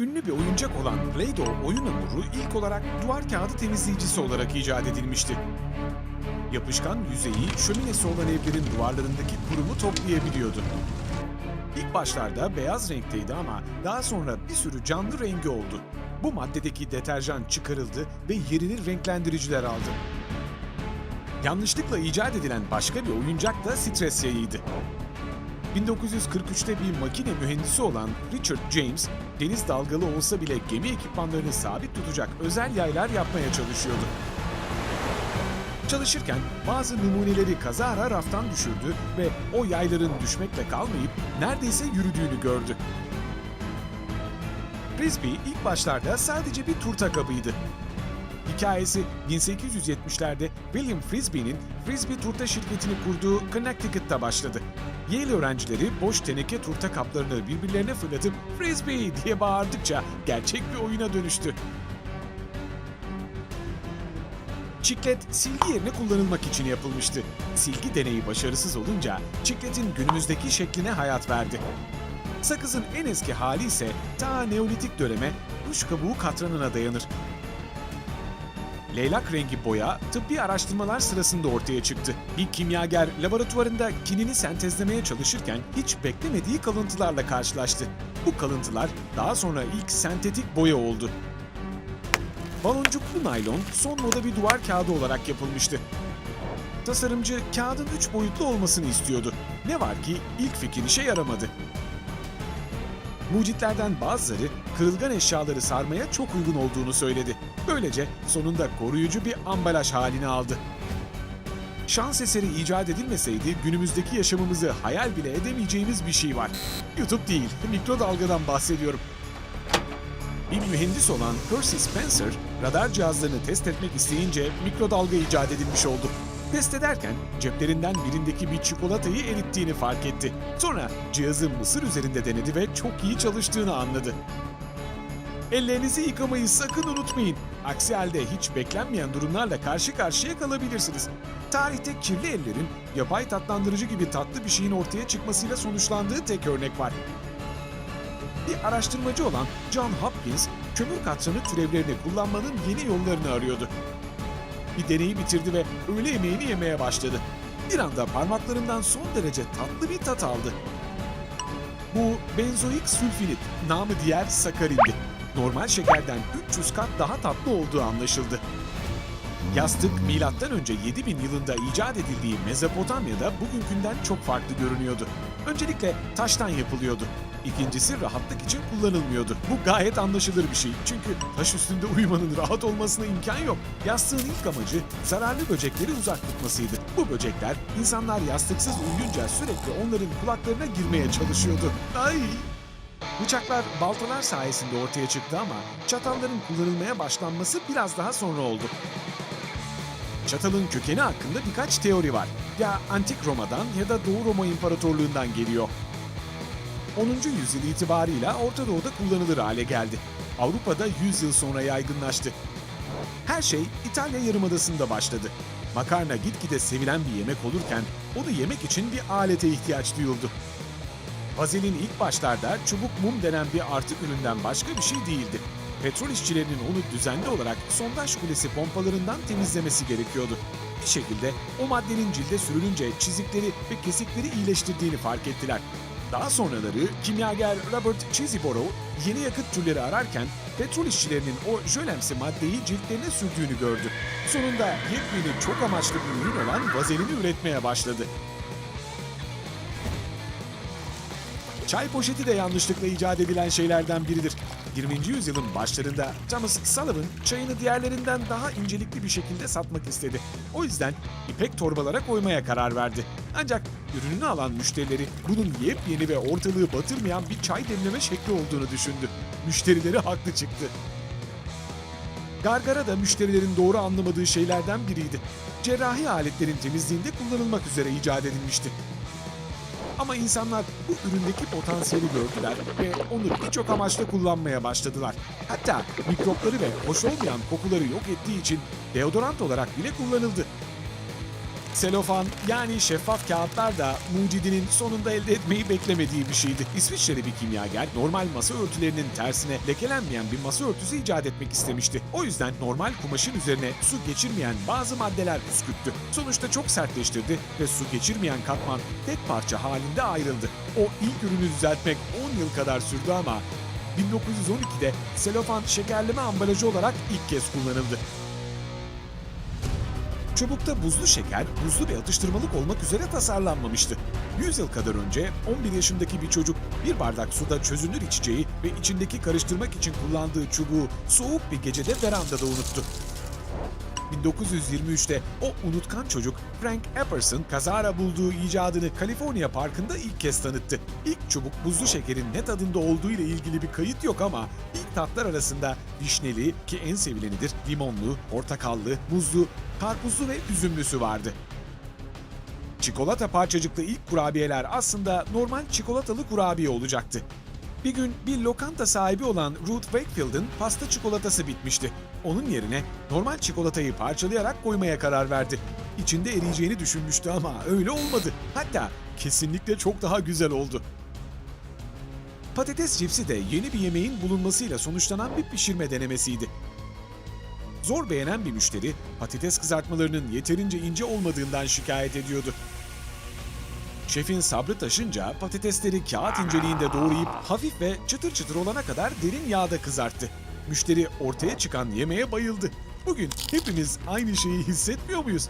Ünlü bir oyuncak olan Play-Doh oyun hamuru ilk olarak duvar kağıdı temizleyicisi olarak icat edilmişti. Yapışkan yüzeyi şöminesi olan evlerin duvarlarındaki kurumu toplayabiliyordu. İlk başlarda beyaz renkteydi ama daha sonra bir sürü canlı rengi oldu. Bu maddedeki deterjan çıkarıldı ve yerini renklendiriciler aldı. Yanlışlıkla icat edilen başka bir oyuncak da stres yayıydı. 1943'te bir makine mühendisi olan Richard James, deniz dalgalı olsa bile gemi ekipmanlarını sabit tutacak özel yaylar yapmaya çalışıyordu. Çalışırken bazı numuneleri kazara raftan düşürdü ve o yayların düşmekle kalmayıp neredeyse yürüdüğünü gördü. Frisbee ilk başlarda sadece bir turta kabıydı. Hikayesi 1870'lerde William Frisbee'nin Frisbee Turta şirketini kurduğu Connecticut'ta başladı. Yale öğrencileri boş teneke turta kaplarını birbirlerine fırlatıp Frisbee diye bağırdıkça gerçek bir oyuna dönüştü. Çiklet silgi yerine kullanılmak için yapılmıştı. Silgi deneyi başarısız olunca çikletin günümüzdeki şekline hayat verdi. Sakızın en eski hali ise ta Neolitik döneme kuş kabuğu katranına dayanır. Leylak rengi boya tıbbi araştırmalar sırasında ortaya çıktı. Bir kimyager laboratuvarında kinini sentezlemeye çalışırken hiç beklemediği kalıntılarla karşılaştı. Bu kalıntılar daha sonra ilk sentetik boya oldu. Baloncuklu naylon son moda bir duvar kağıdı olarak yapılmıştı. Tasarımcı kağıdın üç boyutlu olmasını istiyordu. Ne var ki ilk fikir işe yaramadı. Mucitlerden bazıları kırılgan eşyaları sarmaya çok uygun olduğunu söyledi. Böylece sonunda koruyucu bir ambalaj halini aldı. Şans eseri icat edilmeseydi günümüzdeki yaşamımızı hayal bile edemeyeceğimiz bir şey var. YouTube değil, mikrodalgadan bahsediyorum. Bir mühendis olan Percy Spencer, radar cihazlarını test etmek isteyince mikrodalga icat edilmiş oldu. Test ederken ceplerinden birindeki bir çikolatayı erittiğini fark etti. Sonra cihazı mısır üzerinde denedi ve çok iyi çalıştığını anladı. Ellerinizi yıkamayı sakın unutmayın. Aksi halde hiç beklenmeyen durumlarla karşı karşıya kalabilirsiniz. Tarihte kirli ellerin yapay tatlandırıcı gibi tatlı bir şeyin ortaya çıkmasıyla sonuçlandığı tek örnek var. Bir araştırmacı olan John Hopkins, kömür katranı türevlerini kullanmanın yeni yollarını arıyordu. Bir deneyi bitirdi ve öğle yemeğini yemeye başladı. Bir anda parmaklarından son derece tatlı bir tat aldı. Bu benzoik sülfinit, namı diğer sakarindi. Normal şekerden 300 kat daha tatlı olduğu anlaşıldı. Yastık milattan önce 7000 yılında icat edildiği Mezopotamya'da bugünkünden çok farklı görünüyordu. Öncelikle taştan yapılıyordu. İkincisi rahatlık için kullanılmıyordu. Bu gayet anlaşılır bir şey. Çünkü taş üstünde uyumanın rahat olmasına imkan yok. Yastığın ilk amacı zararlı böcekleri uzak tutmasıydı. Bu böcekler insanlar yastıksız uyuyunca sürekli onların kulaklarına girmeye çalışıyordu. Ay! Bıçaklar baltalar sayesinde ortaya çıktı ama çatalların kullanılmaya başlanması biraz daha sonra oldu. Çatalın kökeni hakkında birkaç teori var. Ya Antik Roma'dan ya da Doğu Roma İmparatorluğundan geliyor. 10. yüzyıl itibarıyla Orta Doğu'da kullanılır hale geldi. Avrupa'da 100 yıl sonra yaygınlaştı. Her şey İtalya Yarımadası'nda başladı. Makarna gitgide sevilen bir yemek olurken onu yemek için bir alete ihtiyaç duyuldu. Vazelin ilk başlarda çubuk mum denen bir artık üründen başka bir şey değildi. Petrol işçilerinin onu düzenli olarak sondaj kulesi pompalarından temizlemesi gerekiyordu. Bir şekilde o maddenin cilde sürülünce çizikleri ve kesikleri iyileştirdiğini fark ettiler. Daha sonraları kimyager Robert Chiziboro yeni yakıt türleri ararken petrol işçilerinin o jölemsi maddeyi ciltlerine sürdüğünü gördü. Sonunda yepyeni çok amaçlı bir ürün olan vazelini üretmeye başladı. Çay poşeti de yanlışlıkla icat edilen şeylerden biridir. 20. yüzyılın başlarında Thomas Sullivan çayını diğerlerinden daha incelikli bir şekilde satmak istedi. O yüzden ipek torbalara koymaya karar verdi. Ancak ürününü alan müşterileri bunun yepyeni ve ortalığı batırmayan bir çay demleme şekli olduğunu düşündü. Müşterileri haklı çıktı. Gargara da müşterilerin doğru anlamadığı şeylerden biriydi. Cerrahi aletlerin temizliğinde kullanılmak üzere icat edilmişti. Ama insanlar bu üründeki potansiyeli gördüler ve onu birçok amaçla kullanmaya başladılar. Hatta mikropları ve hoş olmayan kokuları yok ettiği için deodorant olarak bile kullanıldı. Selofan yani şeffaf kağıtlar da mucidinin sonunda elde etmeyi beklemediği bir şeydi. İsviçreli bir kimyager normal masa örtülerinin tersine lekelenmeyen bir masa örtüsü icat etmek istemişti. O yüzden normal kumaşın üzerine su geçirmeyen bazı maddeler püskürttü. Sonuçta çok sertleştirdi ve su geçirmeyen katman tek parça halinde ayrıldı. O ilk ürünü düzeltmek 10 yıl kadar sürdü ama 1912'de selofan şekerleme ambalajı olarak ilk kez kullanıldı. Çubukta buzlu şeker, buzlu bir atıştırmalık olmak üzere tasarlanmamıştı. 100 yıl kadar önce 11 yaşındaki bir çocuk bir bardak suda çözünür içeceği ve içindeki karıştırmak için kullandığı çubuğu soğuk bir gecede verandada unuttu. 1923'te o unutkan çocuk Frank Epperson kazara bulduğu icadını Kaliforniya Parkı'nda ilk kez tanıttı. İlk çubuk buzlu şekerin ne tadında olduğu ile ilgili bir kayıt yok ama ilk tatlar arasında vişneli ki en sevilenidir, limonlu, portakallı, muzlu, karpuzlu ve üzümlüsü vardı. Çikolata parçacıklı ilk kurabiyeler aslında normal çikolatalı kurabiye olacaktı. Bir gün bir lokanta sahibi olan Ruth Wakefield'ın pasta çikolatası bitmişti. Onun yerine normal çikolatayı parçalayarak koymaya karar verdi. İçinde eriyeceğini düşünmüştü ama öyle olmadı. Hatta kesinlikle çok daha güzel oldu. Patates cipsi de yeni bir yemeğin bulunmasıyla sonuçlanan bir pişirme denemesiydi. Zor beğenen bir müşteri patates kızartmalarının yeterince ince olmadığından şikayet ediyordu. Şefin sabrı taşınca patatesleri kağıt inceliğinde doğrayıp hafif ve çıtır çıtır olana kadar derin yağda kızarttı. Müşteri ortaya çıkan yemeğe bayıldı. Bugün hepimiz aynı şeyi hissetmiyor muyuz?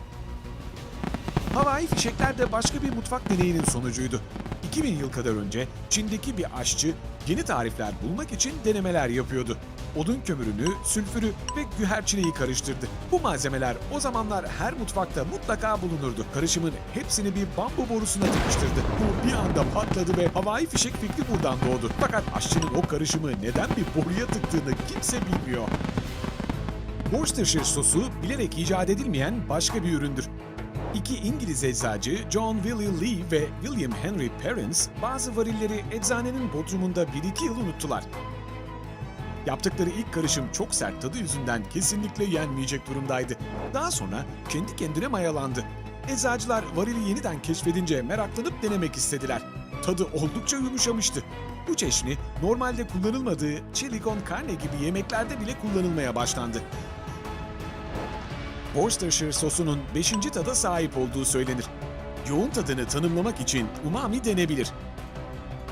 Havai fişekler de başka bir mutfak deneyinin sonucuydu. 2000 yıl kadar önce Çin'deki bir aşçı yeni tarifler bulmak için denemeler yapıyordu. Odun kömürünü, sülfürü ve güherçineyi karıştırdı. Bu malzemeler o zamanlar her mutfakta mutlaka bulunurdu. Karışımın hepsini bir bambu borusuna tıkıştırdı. Bu bir anda patladı ve havai fişek fikri buradan doğdu. Fakat aşçının o karışımı neden bir boruya tıktığını kimse bilmiyor. Worcestershire sosu bilerek icat edilmeyen başka bir üründür. İki İngiliz eczacı John Willie Lee ve William Henry Perrins bazı varilleri eczanenin bodrumunda 1-2 yıl unuttular. Yaptıkları ilk karışım çok sert tadı yüzünden kesinlikle yenmeyecek durumdaydı. Daha sonra kendi kendine mayalandı. Eczacılar varili yeniden keşfedince meraklanıp denemek istediler. Tadı oldukça yumuşamıştı. Bu çeşni normalde kullanılmadığı chili con carne gibi yemeklerde bile kullanılmaya başlandı. Worcestershire sosunun 5. tada sahip olduğu söylenir. Yoğun tadını tanımlamak için umami denebilir.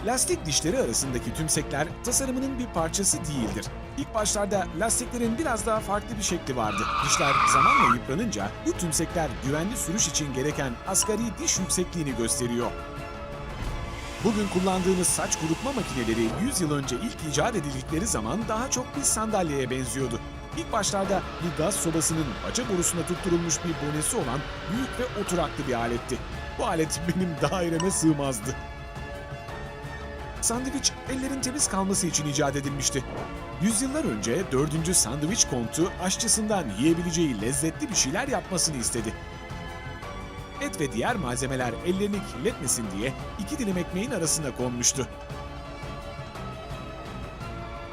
Lastik dişleri arasındaki tümsekler tasarımının bir parçası değildir. İlk başlarda lastiklerin biraz daha farklı bir şekli vardı. Dişler zamanla yıpranınca bu tümsekler güvenli sürüş için gereken asgari diş yüksekliğini gösteriyor. Bugün kullandığımız saç kurutma makineleri 100 yıl önce ilk icat edildikleri zaman daha çok bir sandalyeye benziyordu. İlk başlarda bir gaz sobasının baca borusuna tutturulmuş bir bonesi olan büyük ve oturaklı bir aletti. Bu alet benim daireme sığmazdı. Sandviç ellerin temiz kalması için icat edilmişti. Yüzyıllar önce 4. sandviç kontu aşçısından yiyebileceği lezzetli bir şeyler yapmasını istedi. Et ve diğer malzemeler ellerini kirletmesin diye iki dilim ekmeğin arasına konmuştu.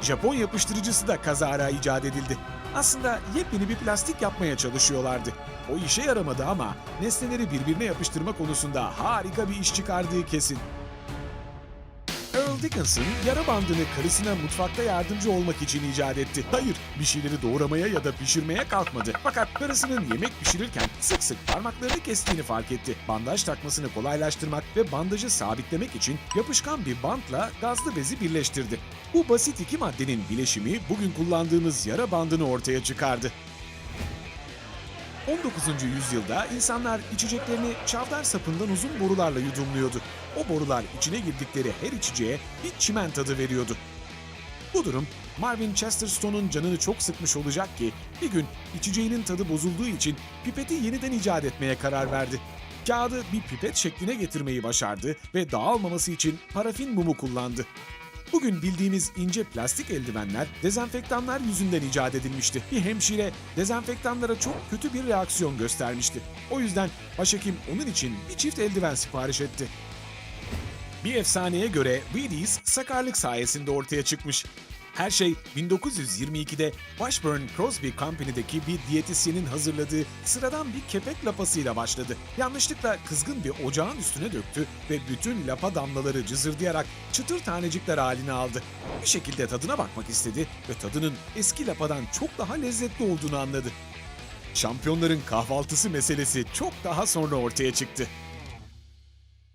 Japon yapıştırıcısı da kazara icat edildi. Aslında yepyeni bir plastik yapmaya çalışıyorlardı. O işe yaramadı ama nesneleri birbirine yapıştırma konusunda harika bir iş çıkardığı kesin. Earl Dickinson yara bandını karısına mutfakta yardımcı olmak için icat etti. Hayır, bir şeyleri doğramaya ya da pişirmeye kalkmadı. Fakat karısının yemek pişirirken sık sık parmaklarını kestiğini fark etti. Bandaj takmasını kolaylaştırmak ve bandajı sabitlemek için yapışkan bir bantla gazlı bezi birleştirdi. Bu basit iki maddenin bileşimi bugün kullandığımız yara bandını ortaya çıkardı. 19. yüzyılda insanlar içeceklerini çavdar sapından uzun borularla yudumluyordu. O borular içine girdikleri her içeceğe bir çimen tadı veriyordu. Bu durum Marvin Chesterton'un canını çok sıkmış olacak ki bir gün içeceğinin tadı bozulduğu için pipeti yeniden icat etmeye karar verdi. Kağıdı bir pipet şekline getirmeyi başardı ve dağılmaması için parafin mumu kullandı. Bugün bildiğimiz ince plastik eldivenler dezenfektanlar yüzünden icat edilmişti. Bir hemşire dezenfektanlara çok kötü bir reaksiyon göstermişti. O yüzden başhekim onun için bir çift eldiven sipariş etti. Bir efsaneye göre Wheaties sakarlık sayesinde ortaya çıkmış. Her şey 1922'de Washburn Crosby Company'deki bir diyetisyenin hazırladığı sıradan bir kepek lapasıyla başladı. Yanlışlıkla kızgın bir ocağın üstüne döktü ve bütün lapa damlaları cızırdayarak çıtır tanecikler halini aldı. Bir şekilde tadına bakmak istedi ve tadının eski lapadan çok daha lezzetli olduğunu anladı. Şampiyonların kahvaltısı meselesi çok daha sonra ortaya çıktı.